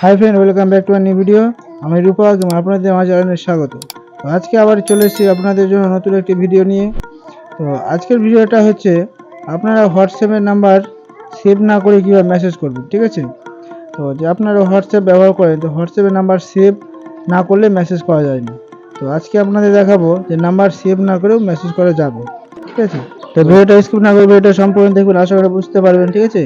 Hi friend welcome back to our new video আমি রূপক এবং আপনাদের আমার চ্যানেলে স্বাগত। তো আজকে আবার চলে এসেছি আপনাদের জন্য নতুন একটি ভিডিও নিয়ে। তো আজকের ভিডিওটা হচ্ছে, আপনারা হোয়াটসঅ্যাপের নাম্বার সেভ না করে কীভাবে মেসেজ করবেন, ঠিক আছে? তো যে আপনারা হোয়াটসঅ্যাপ ব্যবহার করেন, তো হোয়াটসঅ্যাপের নাম্বার সেভ না করলে মেসেজ করা যায় না। তো আজকে আপনাদের দেখাবো যে নাম্বার সেভ না করেও মেসেজ করা যাবে, ঠিক আছে? তো ভিডিওটা স্কিপ না করে ভিডিওটা সম্পূর্ণ দেখবেন আশা করে বুঝতে পারবেন, ঠিক আছে?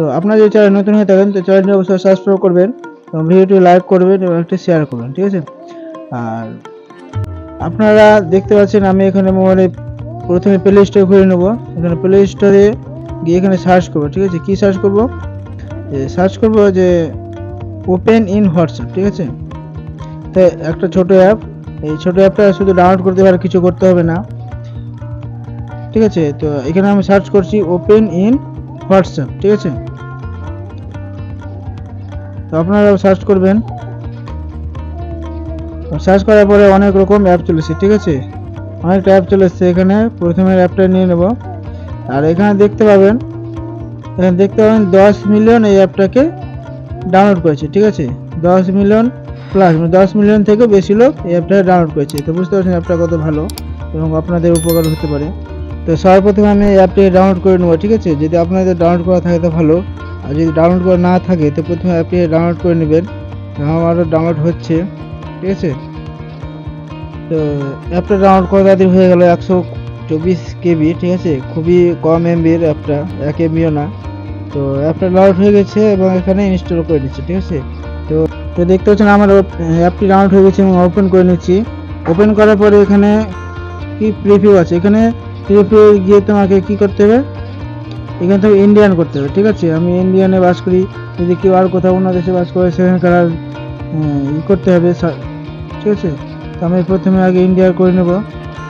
তো আপনারা যদি চ্যানেল নতুন হয়ে থাকেন, তো চ্যানেলটি অবশ্যই সাবস্ক্রাইব করবেন এবং ভিডিওটি লাইক করবেন এবং একটি শেয়ার করবেন, ঠিক আছে? আর আপনারা দেখতে পাচ্ছেন আমি এখানে মোবাইলে প্রথমে প্লে স্টোর খুলে নেব। এখানে প্লে স্টোরে গিয়ে এখানে সার্চ করব, ঠিক আছে? কী সার্চ করব? সার্চ করব যে ওপেন ইন হোয়াটসঅ্যাপ ঠিক আছে? তো একটা ছোট অ্যাপ এই ছোট অ্যাপটা শুধু ডাউনলোড করতে পারে, কিছু করতে হবে না। ঠিক আছে? তো এখানে আমি সার্চ করছি ওপেন ইন হোয়াটসঅ্যাপ, ঠিক আছে? তো আপনারা সার্চ করবেন। সার্চ করার পরে অনেক রকম অ্যাপ চলেছে, ঠিক আছে? অনেকটা অ্যাপ চলে এসছে এখানে, প্রথমে অ্যাপটা নিয়ে নেব। আর এখানে দেখতে পাবেন, এখানে দেখতে পাবেন দশ মিলিয়ন এই অ্যাপটাকে ডাউনলোড করেছে, ঠিক আছে? দশ মিলিয়ন প্লাস দশ মিলিয়ন থেকে বেশি লোক এই অ্যাপটা ডাউনলোড করেছে। তো বুঝতে পারছেন অ্যাপটা কত ভালো এবং আপনাদের উপকার হতে পারে। তো সর্বপ্রথমে আমি অ্যাপটি ডাউনলোড করে নেব, ঠিক আছে? যদি আপনাদের ডাউনলোড করা থাকে তো ভালো। আর যদি ডাউনলোড করা না থাকে, তো প্রথমে অ্যাপটি ডাউনলোড করে নেবেন। আমারও ডাউনলোড হচ্ছে, ঠিক আছে? তো অ্যাপটা ডাউনলোড করা তাদের হয়ে গেল একশো চব্বিশ কেবি, ঠিক আছে? খুবই কম এমবির অ্যাপটা এক এমবিও না। তো অ্যাপটা ডাউনলোড হয়ে গেছে এবং এখানে ইনস্টল করে নিচ্ছি, ঠিক আছে? তো তো দেখতে পাচ্ছেন আমার অ্যাপটি ডাউনলোড হয়ে গেছে এবং ওপেন করে নিচ্ছি। ওপেন করার পরে এখানে কি প্রিভিউ আছে? এখানে প্রিভিউ গিয়ে তোমাকে কি করতে হবে? এখান থেকে ইন্ডিয়ান করতে হবে ঠিক আছে? আমি ইন্ডিয়ানে বাস করি যদি কেউ আর কোথাও অন্য দেশে বাস করে সেখানকার আর, ই করতে হবে ঠিক আছে? তো আমি প্রথমে আগে ইন্ডিয়ার করে নেব।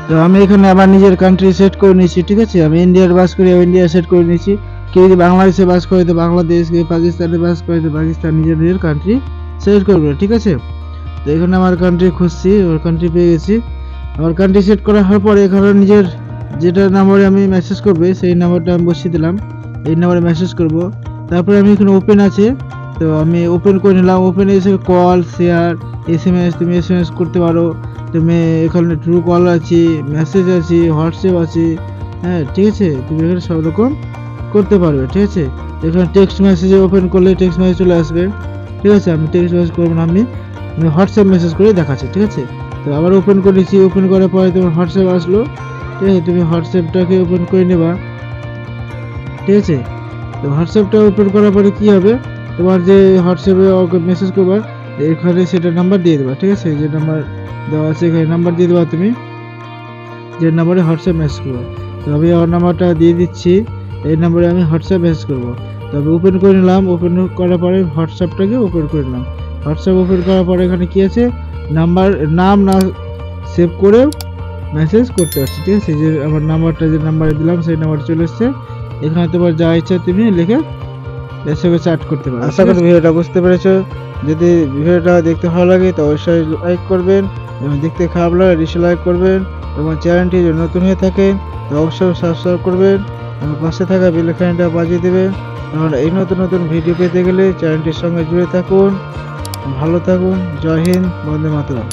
তো আমি এখানে আবার নিজের কান্ট্রি সেট করে নিয়েছি ঠিক আছে? আমি ইন্ডিয়ার বাস করি ইন্ডিয়া সেট করে নিয়েছি। কেউ যদি বাংলাদেশে বাস করে তো বাংলাদেশ কেউ পাকিস্তানে বাস করে তো পাকিস্তান নিজের নিজের কান্ট্রি সেট করবে ঠিক আছে? তো এখানে আমার কান্ট্রি খুঁজছি ওর কান্ট্রি পেয়ে গেছি। আমার কান্ট্রি সেট করা হওয়ার পরে এখানে নিজের যেটা নাম্বারে আমি মেসেজ করবে, সেই নাম্বারটা আমি বসিয়ে দিলাম। এই নাম্বারে মেসেজ করব। তারপরে আমি এখানে ওপেন আছে। তো আমি ওপেন করে নিলাম। ওপেনে এসে call share S M S তুমি এস এম এস করতে পারো। তুমি এখানে ট্রু কল আছে মেসেজ আছে হোয়াটসঅ্যাপ আছে। হ্যাঁ ঠিক আছে? তুমি এখানে সব রকম করতে পারবে, ঠিক আছে? এখানে টেক্সট মেসেজে ওপেন করলে টেক্সট মেসেজ চলে আসবে। ঠিক আছে? আমি টেক্সট মেসেজ করব না, আমি হোয়াটসঅ্যাপ মেসেজ করে দেখাচ্ছি, ঠিক আছে? তো আবার ওপেন করেছি ওপেন করার পরে তোমার হোয়াটসঅ্যাপ আসলো। ঠিক আছে, তুমি হোয়াটসঅ্যাপটাকে ওপেন করে নেবা। ঠিক আছে? তো হোয়াটসঅ্যাপটা ওপেন করার পরে কী হবে? তোমার যে হোয়াটসঅ্যাপে ওকে মেসেজ করবার এখানে সেটা নাম্বার দিয়ে দেবা, ঠিক আছে? যে নাম্বার দেওয়া আছে, এখানে নাম্বার দিয়ে দেবা তুমি। যে নাম্বারে হোয়াটসঅ্যাপ মেসেজ করব। তো আমি ওর নাম্বারটা দিয়ে দিচ্ছি, এই নাম্বারে আমি হোয়াটসঅ্যাপ মেসেজ করব। তবে ওপেন করে নিলাম ওপেন করার পরে হোয়াটসঅ্যাপটাকে ওপেন করে নিলাম। হোয়াটসঅ্যাপ ওপেন করার পরে এখানে কী আছে? নাম্বার নাম না সেভ করেও মেসেজ করতে পারছি ঠিক আছে? যে আমার নাম্বারটা যে নাম্বারে দিলাম সেই নাম্বার চলে এসছে। এখানে তোমার যা ইচ্ছা তুমি লিখে সঙ্গে চ্যাট করতে পারো আশা করি ভিডিওটা বুঝতে পেরেছ। যদি ভিডিওটা দেখতে ভালো লাগে তো অবশ্যই লাইক করবেন এবং দেখতে খারাপ লাগে ডিসলাইক করবেন এবং চ্যানেলটি যদি নতুন হয়ে থাকে তো অবশ্যই সাবস্ক্রাইব করবেন এবং পাশে থাকা বেলাইকানটা বাজিয়ে দেবেন। কারণ এই নতুন নতুন ভিডিও পেতে গেলে চ্যানেলটির সঙ্গে জুড়ে থাকুন। ভালো থাকুন। জয় হিন্দ। বন্দে মাতরম।